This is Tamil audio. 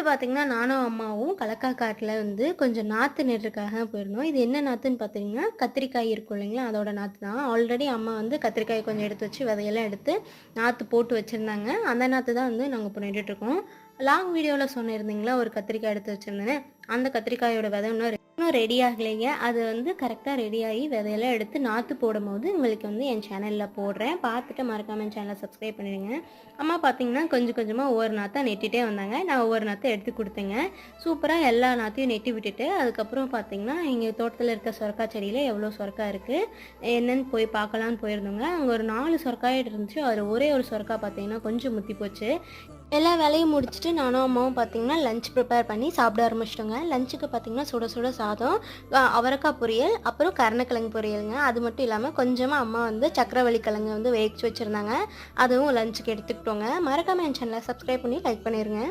அடுத்து பார்த்தீங்கன்னா நானும் அம்மாவும் கலக்கா காட்டில் வந்து கொஞ்சம் நாற்று நடுறதுக்காக போயிருந்தோம். இது என்ன நாற்றுன்னு பார்த்தீங்கன்னா கத்திரிக்காய் இருக்கும் இல்லைங்களா? அதோட நாற்று தான் ஆல்ரெடி அம்மா வந்து கத்திரிக்காய் கொஞ்சம் எடுத்து வச்சு விதையெல்லாம் எடுத்து நாற்று போட்டு வச்சுருந்தாங்க. அந்த நாற்று தான் வந்து நாங்கள் இப்போ நட்டுட்ருக்கோம் லாங் வீடியோவில் சொன்னிருந்தீங்களா? ஒரு கத்திரிக்காய் எடுத்து வச்சுருந்தேன் அந்த கத்திரிக்காயோட விதை இன்னும் இன்னும் ரெடி ஆகலைங்க. அது வந்து கரெக்டாக ரெடி ஆகி விதையெல்லாம் எடுத்து நாற்று போடும் போது உங்களுக்கு வந்து என் சேனலில் போடுறேன். பார்த்துட்டு மறக்காமல் என் சேனலை சப்ஸ்கிரைப் பண்ணிடுங்க. அம்மா பார்த்தீங்கன்னா கொஞ்சம் கொஞ்சமாக ஒவ்வொரு நாற்றாக நெட்டிகிட்டே வந்தாங்க. நான் ஒவ்வொரு நாற்றை எடுத்து கொடுத்தேங்க. சூப்பராக எல்லா நாற்றையும் நெட்டி விட்டுட்டு அதுக்கப்புறம் பார்த்தீங்கன்னா எங்கள் தோட்டத்தில் இருக்க சொரக்காய் செடியில் எவ்வளோ சொரக்கா இருக்குது என்னன்னு போய் பார்க்கலான்னு போயிருந்தோங்க. அங்கே ஒரு நாலு சொரக்காய் இருந்துச்சு. அதில் ஒரே ஒரு சொரக்காய் பார்த்தீங்கன்னா கொஞ்சம் முத்தி போச்சு எல்லா வேலையும் முடிச்சுட்டு நானும் அம்மாவும் பார்த்தீங்கன்னா லஞ்ச் ப்ரிப்பேர் பண்ணி சாப்பிட ஆரம்பிச்சிட்டோங்க. லஞ்சுக்கு பார்த்தீங்கன்னா சுட சுட சாதம் அவரைக்காய் பொரியல் அப்புறம் கருணக்கிழங்கு பொரியலுங்க. அது மட்டும் இல்லாமல் கொஞ்சமாக அம்மா வந்து சக்கரவள்ளி கிழங்கு வந்து வேகிச்சு வச்சுருந்தாங்க. அதுவும் லஞ்சுக்கு எடுத்துக்கிட்டோங்க. மறக்காமல் என் சேனலை சப்ஸ்கிரைப் பண்ணி லைக் பண்ணிடுங்க